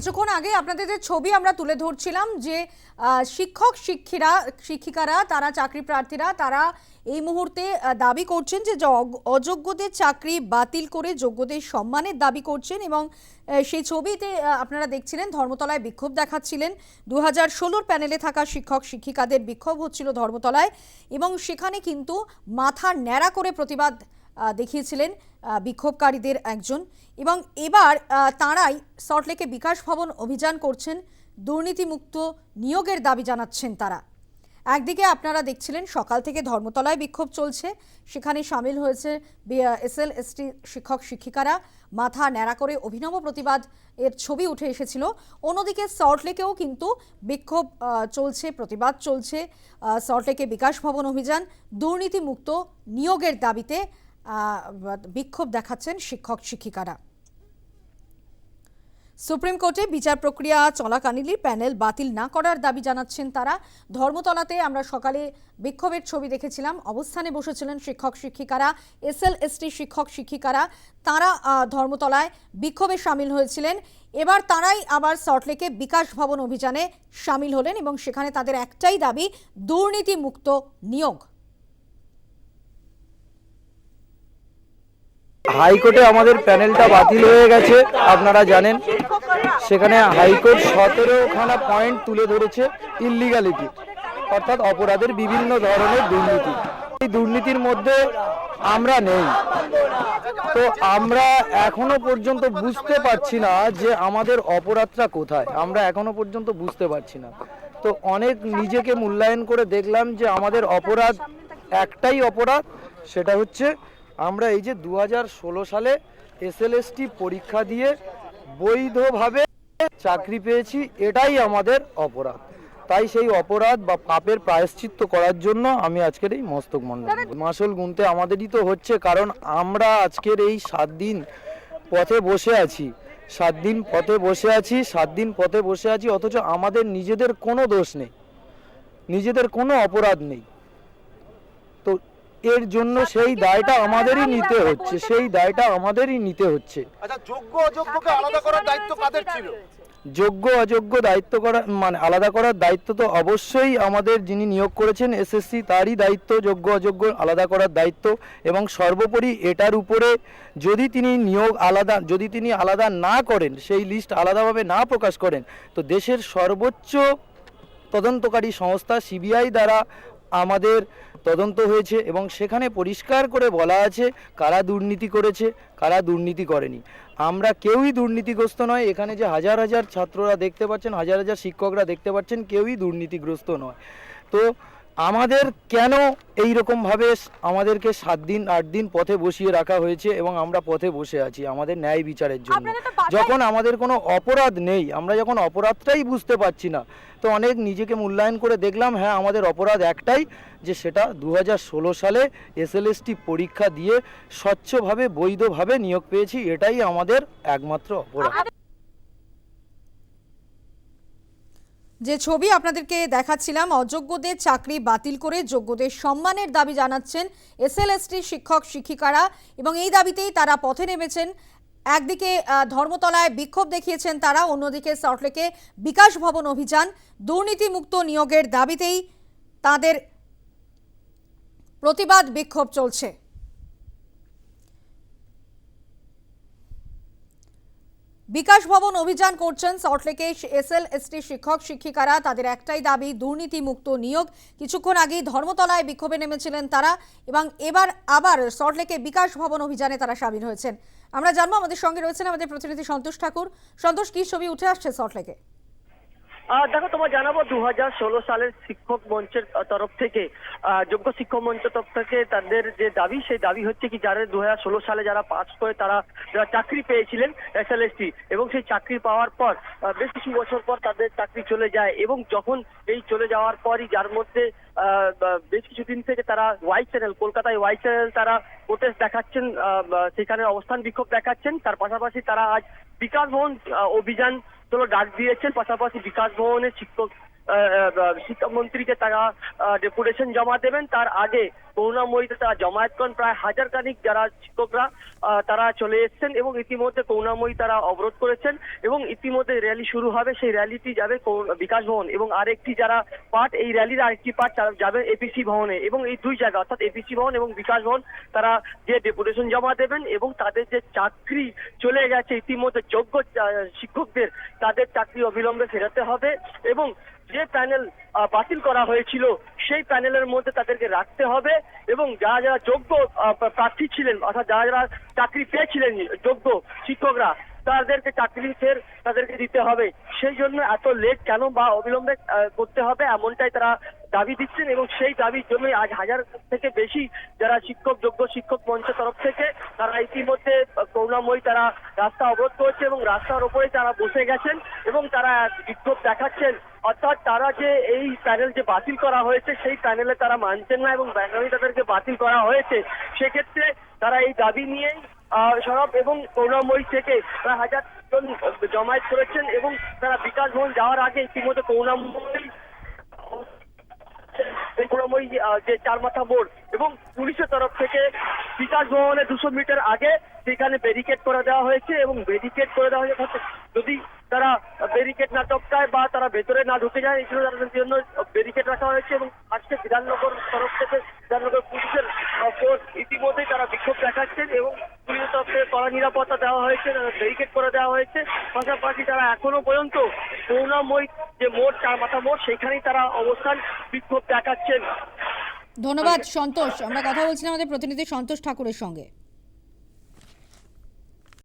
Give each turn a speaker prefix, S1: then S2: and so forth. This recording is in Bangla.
S1: কিছুক্ষণ আগে আপনাদের যে ছবি আমরা তুলে ধরছিলাম যে শিক্ষক শিক্ষিরা, শিক্ষিকারা, তারা চাকরি প্রার্থীরা, তারা এই মুহূর্তে দাবি করছেন যে অযোগ্যদের চাকরি বাতিল করে যোগ্যদের সম্মানের দাবি করছেন এবং সেই ছবিতে আপনারা দেখছিলেন ধর্মতলায় বিক্ষোভ দেখাচ্ছিলেন। দু হাজার ষোলোর প্যানেলে থাকা শিক্ষক শিক্ষিকাদের বিক্ষোভ হচ্ছিল ধর্মতলায় এবং সেখানে কিন্তু মাথা ন্যাড়া করে প্রতিবাদ দেখিয়েছিলেন বিক্ষোভকারীদের একজন। এবং এবার তাঁরাই সল্টলেকে বিকাশ ভবন অভিযান করছেন, দুর্নীতিমুক্ত নিয়োগের দাবি জানাচ্ছেন তারা। একদিকে আপনারা দেখছিলেন, সকাল থেকে ধর্মতলায় বিক্ষোভ চলছে। সেখানে সামিল হয়েছে এসএল এসটি শিক্ষক, শিক্ষিকারা। মাথা ন্যাড়া করে অভিনব প্রতিবাদ এর ছবি উঠে এসেছিল। অন্যদিকে সল্টলেকেও কিন্তু বিক্ষোভ চলছে, প্রতিবাদ চলছে। সল্টলেকে বিকাশ ভবন অভিযান, দুর্নীতিমুক্ত নিয়োগের দাবিতে বিক্ষোভ দেখাচ্ছেন শিক্ষক, শিক্ষিকারা। সুপ্রিম কোর্টে বিচার প্রক্রিয়া চলাকালীনই প্যানেল বাতিল না করার দাবি জানাচ্ছেন তারা। ধর্মতলাতে আমরা সকালে বিক্ষোভের ছবি দেখেছিলাম, অবস্থানে বসেছিলেন শিক্ষক, শিক্ষিকারা এসএল এসটি শিক্ষক, শিক্ষিকারা। তারা ধর্মতলায় বিক্ষোভে সামিল হয়েছিলেন। এবার তারাই আবার সল্টলেকে বিকাশ ভবন অভিযানে সামিল হলেন এবং সেখানে তাদের একটাই দাবি, দুর্নীতিমুক্ত নিয়োগ।
S2: হাইকোর্টে আমাদের প্যানেলটা বাতিল হয়ে গেছে, আপনারা জানেন। সেখানে হাইকোর্ট সতেরোখানা পয়েন্ট তুলে ধরেছে ইলিগালিটি অর্থাৎ অপরাধের বিভিন্ন ধরনের দুর্নীতি। এই দুর্নীতির মধ্যে আমরা নেই। তো আমরা এখনও পর্যন্ত বুঝতে পারছি না যে আমাদের অপরাধটা কোথায়। আমরা এখনও পর্যন্ত বুঝতে পারছি না। তো অনেক নিজেকে মূল্যায়ন করে দেখলাম যে আমাদের অপরাধ একটাই অপরাধ, সেটা হচ্ছে আমরা এই যে দু হাজার ষোলো সালে এসএলএসটি পরীক্ষা দিয়ে বৈধভাবে চাকরি পেয়েছি এটাই আমাদের অপরাধ। তাই সেই অপরাধ বা পাপের প্রায়শ্চিত্ত করার জন্য আমি আজকের এই মস্তক মণ্ডল মাসল গুনতে আমাদেরই তো হচ্ছে কারণ আমরা আজকের এই সাত দিন পথে বসে আছি। সাত দিন পথে বসে আছি সাত দিন পথে বসে আছি অথচ আমাদের নিজেদের কোনো দোষ নেই। নিজেদের কোনো অপরাধ নেই। এর জন্য সেই দায়টা আমাদেরই নিতে হচ্ছে সেই দায়টা আমাদেরই নিতে হচ্ছে।
S3: আচ্ছা যোগ্য অযোগ্যকে আলাদা করার দায়িত্ব কাদের ছিল।
S2: যোগ্য অযোগ্য দায়িত্ব করা মানে আলাদা করার দায়িত্ব তো অবশ্যই আমাদের যিনি নিয়োগ করেছেন এসএসসি তারই দায়িত্ব। যোগ্য অযোগ্য আলাদা করার দায়িত্ব এবং সর্বোপরি এটার উপরে যদি তিনি নিয়োগ আলাদা যদি তিনি আলাদা না করেন সেই লিস্ট আলাদাভাবে না প্রকাশ করেন তো দেশের সর্বোচ্চ তদন্তকারী সংস্থা সিবিআই দ্বারা আমাদের তদন্ত হয়েছে এবং সেখানে পরিষ্কার করে বলা আছে কারা দুর্নীতি করেছে, কারা দুর্নীতি করেনি। আমরা কেউই দুর্নীতিগ্রস্ত নয়, এখানে যে হাজার হাজার ছাত্ররা দেখতে পাচ্ছেন, হাজার হাজার শিক্ষকরা দেখতে পাচ্ছেন, কেউই দুর্নীতিগ্রস্ত নয়। তো আমাদের কেন এই রকমভাবে আমাদেরকে সাত দিন আট দিন পথে বসিয়ে রাখা হয়েছে এবং আমরা পথে বসে আছি আমাদের ন্যায় বিচারের জন্য? যখন আমাদের কোনো অপরাধ নেই আমরা যখন অপরাধটাই বুঝতে পারছি না তো অনেক নিজেকে মূল্যায়ন করে দেখলাম হ্যাঁ আমাদের অপরাধ একটাই যে সেটা দু হাজার ষোলো সালে এসএলএসটি পরীক্ষা দিয়ে স্বচ্ছভাবে বৈধভাবে নিয়োগ পেয়েছি এটাই আমাদের একমাত্র অপরাধ।
S1: যে ছবি আপনাদেরকে দেখাচ্ছিলাম, অযোগ্যদের চাকরি বাতিল করে যোগ্যদের সম্মানের দাবি জানাচ্ছেন এসএলএসটি শিক্ষক, শিক্ষিকারা এবং এই দাবিতেই তারা পথে নেমেছেন। একদিকে ধর্মতলায় বিক্ষোভ দেখিয়েছেন তারা, অন্যদিকে সল্টলেকে বিকাশ ভবন অভিযান, দুর্নীতিমুক্ত নিয়োগের দাবিতেই তাদের প্রতিবাদ বিক্ষোভ চলছে। বিকাশ ভবন অভিযান করছেন সল্টলেকে এসএল এসটি শিক্ষক, শিক্ষিকারা। তাদের একটাই দাবি, দুর্নীতিমুক্ত নিয়োগ। কিছুক্ষণ আগেই ধর্মতলায় বিক্ষোভে নেমেছিলেন তারা এবং এবার আবার সল্টলেকে বিকাশ ভবন অভিযানে তারা সামিল হয়েছেন। আমরা জানব আমাদের সঙ্গে রয়েছেন আমাদের প্রতিনিধি সন্তোষ ঠাকুর। সন্তোষ, কি ছবি উঠে আসছে সল্টলেকে
S4: দেখো তোমার জানাব দু হাজার ষোলো সালের শিক্ষক মঞ্চের তরফ থেকে যোগ্য শিক্ষক মঞ্চের তরফ থেকে তাদের যে দাবি, সেই দাবি হচ্ছে কি, যারা দু হাজার ষোলো সালে যারা পাস করে, তারা, যারা চাকরি পেয়েছিলেন এসএলএসটি এবং সেই চাকরি পাওয়ার পর বেশ কিছু বছর পর তাদের চাকরি চলে যায়, এবং যখন এই চলে যাওয়ার পরই যার মধ্যে বেশ কিছুদিন থেকে তারা ওয়াই চ্যানেল কলকাতায় ওয়াই চ্যানেল তারা প্রোটেস্ট দেখাচ্ছেন সেখানে অবস্থান বিক্ষোভ দেখাচ্ছেন। তার পাশাপাশি তারা আজ বিকাশ ভবন অভিযান চলো ডাক দিয়েছেন। পাশাপাশি বিকাশ ভবনের শিক্ষক শিক্ষামন্ত্রীকে তারা ডেপুটেশন জমা দেবেন। তার আগে করুণাময়ীতে তারা জমায়েত করেন। প্রায় হাজার কানিক যারা শিক্ষকরা তারা চলে এসেছেন এবং ইতিমধ্যে করুণাময়ী তারা অবরোধ করেছেন এবং ইতিমধ্যে র্যালি শুরু হবে। সেই র্যালিটি যাবে বিকাশ ভবন এবং আরেকটি যারা পার্ট এই র্যালির আরেকটি পার্ট যাবে এপিসি ভবনে এবং এই দুই জায়গা, অর্থাৎ এপিসি ভবন এবং বিকাশ ভবন, তারা যে ডেপুটেশন জমা দেবেন এবং তাদের যে চাকরি চলে গেছে, ইতিমধ্যে যোগ্য শিক্ষকদের, তাদের চাকরি অবিলম্বে ফেরাতে হবে এবং যে প্যানেল বাতিল করা হয়েছিল, সেই প্যানেলের মধ্যে তাদেরকে রাখতে হবে এবং যারা যারা যোগ্য প্রার্থী ছিলেন, অর্থাৎ যারা যারা চাকরি পেয়েছিলেন, যোগ্য শিক্ষকরা, তাদেরকে চাকরি ফের তাদেরকে দিতে হবে। সেই জন্য এত লেট কেন বা অবিলম্বে করতে হবে এমনটাই তারা দাবি দিচ্ছেন এবং সেই দাবির জন্য আজ হাজার থেকে বেশি যারা শিক্ষক, যোগ্য শিক্ষক মঞ্চের তরফ থেকে তারা ইতিমধ্যে করুণাময়ী তারা রাস্তা অবরোধ করেছে এবং রাস্তার ওপরে তারা বসে গেছেন এবং তারা বিক্ষোভ দেখাচ্ছেন। অর্থাৎ তারা যে এই প্যানেল যে বাতিল করা হয়েছে, সেই প্যানেলে তারা মানছেন না এবং ব্যাঙ্গালী তাদেরকে বাতিল করা হয়েছে। সেক্ষেত্রে তারা এই দাবি নিয়েই সরব এবং করুণাময়ী থেকে প্রায় হাজার জন জমায়েত করেছেন এবং তারা বিকাশ ভবন যাওয়ার আগে ইতিমধ্যে করুণাময়ী করুণাময়ী যে চার মাথা মোড় এবং পুলিশের তরফ থেকে বিকাশ ভবনে দুশো মিটার আগে সেখানে ব্যারিকেড করে দেওয়া হয়েছে এবং ব্যারিকেড করে দেওয়া হয়েছে। যদি তারা ব্যারিকেড না টপকায় বা তারা ভেতরে না ঢুকে যায়, এই জন্য ব্যারিকেড রাখা হয়েছে এবং আজকে বিধাননগর তরফ থেকে বিধাননগর পুলিশের ফোর্স ইতিমধ্যেই তারা বিক্ষোভ দেখাচ্ছেন এবং পুলিশের তরফ থেকে কড়া নিরাপত্তা দেওয়া হয়েছে তারা ব্যারিকেড করে দেওয়া হয়েছে। পাশাপাশি তারা এখনও পর্যন্ত করুণাময়ী যে মোড়, চার মাথা মোড়, সেখানেই তারা অবস্থান বিক্ষোভ দেখাচ্ছেন।
S1: ধন্যবাদ, সন্তোষ। আমরা কথা বলছিলাম আমাদের প্রতিনিধি সন্তোষ ঠাকুরের সঙ্গে।